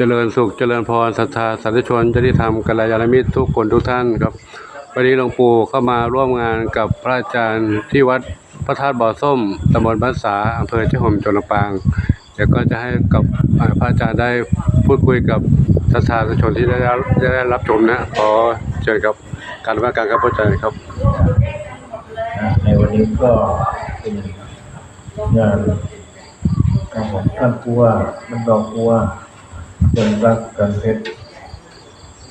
เจริญสุขเจริญพรศรัทธาสาธุชนจะได้ทำกัลยาณมิตรทุกคนทุกท่านครับวันนี้หลวงปู่เข้ามาร่วมงานกับพระอาจารย์ที่วัดพระธาตุบ่อส้มตำบลบ้านสาอำเภอเจ้าห่มจังหวัดลำปางเดี๋ยวก็จะให้กับพระอาจารย์ได้พูดคุยกับศรัทธาสาธุชนที่ได้รับได้รับชมนะขอเชิญครับการว่าการครับพระอาจารย์ครับ ในวันนี้ก็เป็นงานการของท่านผู้ว่าท่านรองผู้ว่า คนรักกันเพชร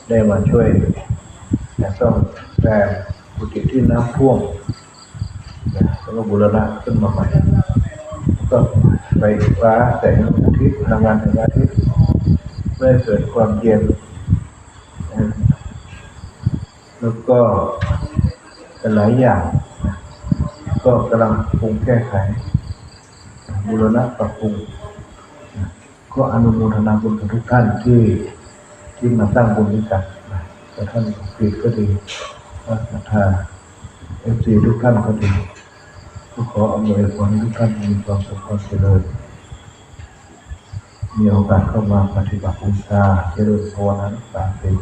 ได้มาช่วยนะต้องแต่กุฏิที่น้ำท่วมนะแล้วก็บูรณะขึ้นมาใหม่ก็ไฟฟ้าแสงอาทิตย์พลังงานแสงอาทิตย์เพื่อให้เกิดความเย็น แล้วก็หลายอย่าง ก็กำลังปรุงแก้ไขบูรณะปรับปรุง ก็อนุโมทนาบุญกับทุกท่านที่ที่มาสร้างบุญด้วยกันนะแต่ท่านกรีดก็ดีว่าศรัทธาเอฟซีทุกท่านก็ดีก็ขออำนวยพรทุกท่านมีความสุขความเจริญมีโอกาสเข้ามาปฏิบัติบูชาเจริญภาวนารักษาศีล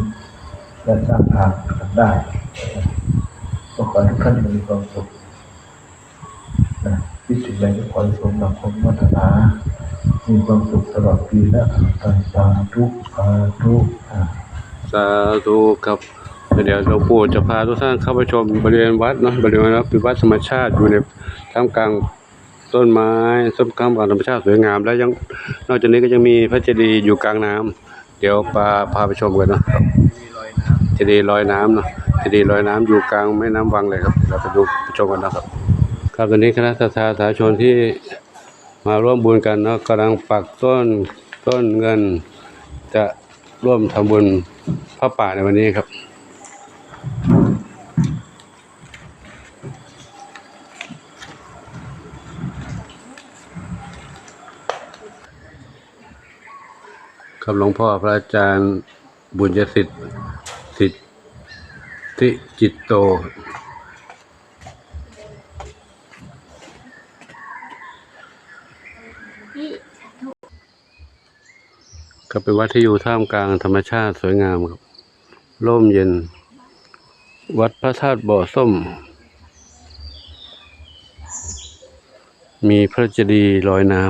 และสร้างทางกันได้ก็ขอทุกท่านมีความสุขนะ คิดถึงใดก็ขอให้สมหลักความพัฒนา มีความสุขตลอดปีและตลอดสาธุสาธุสาธุครับเดี๋ยวหลวงปู่จะพาทุกท่านเข้าไปชมบริเวณวัดเนาะบริเวณวัดเป็นวัดธรรมชาติอยู่ในท่ามกลางต้นไม้ต้นกลางกลางธรรมชาติสวยงาม แล้วยังนอกจากนี้ก็ยังมีพระเจดีย์อยู่กลางน้ำเดี๋ยวพาพาไปชมกันเนาะเจดีย์ลอยน้ำเนาะเจดีย์ลอยน้ำอยู่กลางแม่น้ำวังเลยครับเราไปดูไปชมกันนะครับ ครับตอนนี้คณะศรัทธาสาชนที่มาร่วมบุญกันเนาะกำลังปักต้นต้นเงิน จะร่วมทำบุญพระป่าในวันนี้ครับครับหลวงพ่อพระอาจารย์บุญยสิทธิ์สิทธิจิตโต ก็เป็นวัดที่อยู่ท่ามกลางธรรมชาติสวยงามครับร่มเย็น วัดพระธาตุบ่อส้ม มีพระเจดีย์ลอยน้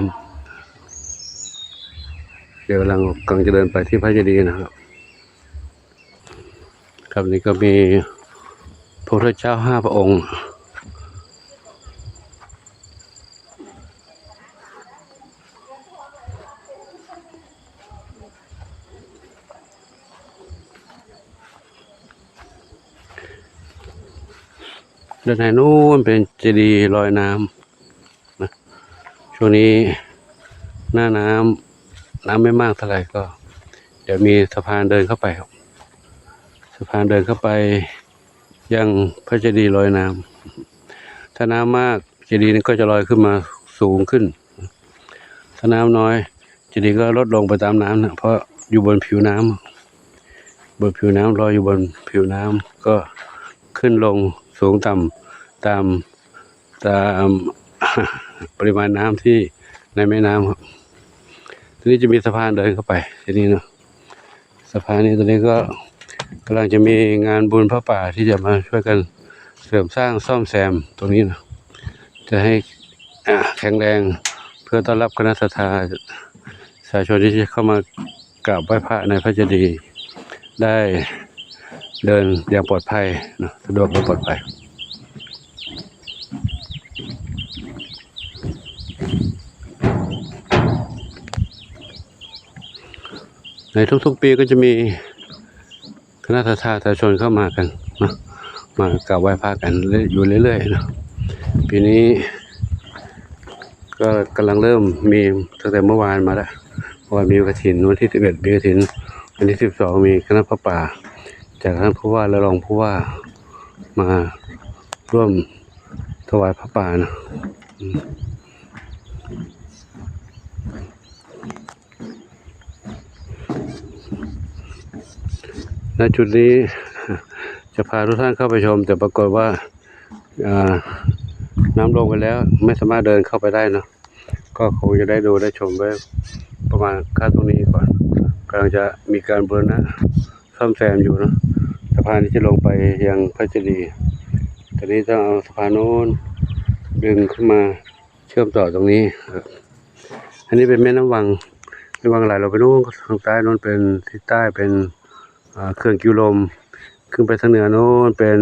ำเดี๋ยวกำลังกำลังจะเดินไปที่พระเจดีย์นะครับ ครับนี่ก็มีพระพุทธเจ้าห้าพระองค์ ด้านในนู้นเป็นเจดีย์ลอยน้ำนะช่วงนี้หน้าน้ำน้ำไม่มากเท่าไหร่ก็ เดี๋ยวมีสะพานเดินเข้าไปครับสะพานเดินเข้าไปยังพระเจดีย์ลอยน้ำถ้าน้ำมากเจดีย์นั้ก็จะลอยขึ้นมาสูงขึ้น ถ้าน้ำน้อยเจดีย์ก็ลดลงไปตามน้ำนะเพราะอยู่บนผิวน้ำบนผิวน้ำลอยอยู่บนผิวน้ำก็ขึ้นลง สูงต่ำตามตามปริมาณน้ำที่ในแม่น้ำครับ ทีนี้จะมีสะพานเดินเข้าไป ทีนี้เนาะสะพานนี้ตอนนี้ก็กำลังจะมีงานบุญพระป่าที่จะมาช่วยกันเสริมสร้างซ่อมแซมตรงนี้นะจะให้แข็งแรงเพื่อต้อนรับคณะสัตยาสาชนที่จะเข้ามากราบไหว้พระในพระเจดีย์ได้ เดินอย่างปลอดภัยนะสะดวกและปลอดภัยในทุกๆปีก็จะมีคณะทาสาประชนเข้ามากันนะมากราบไหว้พระกันอยู่เรื่อยๆนะปีนี้ ก็กำลังเริ่มมีตั้งแต่เมื่อวานมาแล้ววานมีกระถินวันที่สิบเอ็ดมีกระถินวันที่สิบสองมีคณะพระป่า จากท่านผู้ว่าและรองผู้ว่ามาร่วมถวายพระป่านะณจุดนี้จะพาทุกท่านเข้าไปชม แต่ปรากฏว่าน้ำลงไปแล้ว ไม่สามารถเดินเข้าไปได้เนะก็คงจะได้ดูได้ชมไว้ประมาณค่าตรงนี้ก่อนกำลังจะมีการบูรณะซ่อมแซมอยู่เนาะ พานที่จะลงไปยังพระเจดีย์ตอนนี้ต้องเอาสะพานโน้นดึงขึ้นมาเชื่อมต่อตรงนี้ครับ อันนี้เป็นแม่น้ำวังแม่น้ำวังไหลลงไปนู้นทางใต้โน้นเป็นทิศใต้เป็นอ่าเขื่อนกิวลม ขึ้นไปทางเหนือโน้นเป็น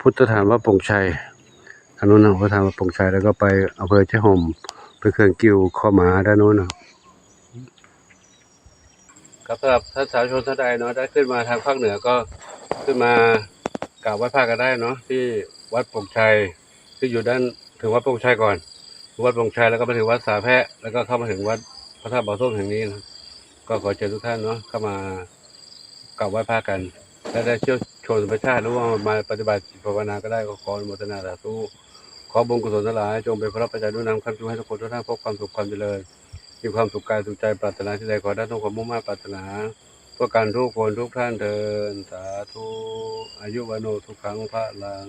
พุทธฐานวัดปงชัยทางโน้นนะพุทธฐานวัดปงชัยแล้วก็ไปอำเภอเจ้ห่มไปเขื่อนกิวข้อหมาด้านโน้นนะ ครับสำหรับท่านสาธุชนท่านใดเนาะได้ขึ้นมาทางภาคเหนือก็ขึ้นมากราบไหว้พระกันได้เนาะที่วัดปงชัยที่อยู่ด้านถึงวัดปงชัยก่อนถึงวัดปงชัยแล้วก็ไปถึงวัดสาแพะแล้วก็เข้ามาถึงวัดพระธาตุบ่อส้มแห่งนี้นะก็ขอเชิญทุกท่านเนาะเข้ามากราบไหว้พระกันถ้าได้เชี่ยวชนธรรมชาติหรือว่ามาปฏิบัติภาวนาก็ได้ก็ขออนุโมทนาสาธุขอบุญกุศลทั้งหลายจงเป็นพระปัจจัยด้วยนำคำชูให้ทุกคนทุกท่านพบความสุขความเจริญ มีความสุขกายสุขใจปรารถนาที่ใดขอได้ต้องความมุ่งมั่นปรารถนาเพื่อการทุกคนทุกท่านเดินสาธุอายุวโนทุกครั้งพระลัง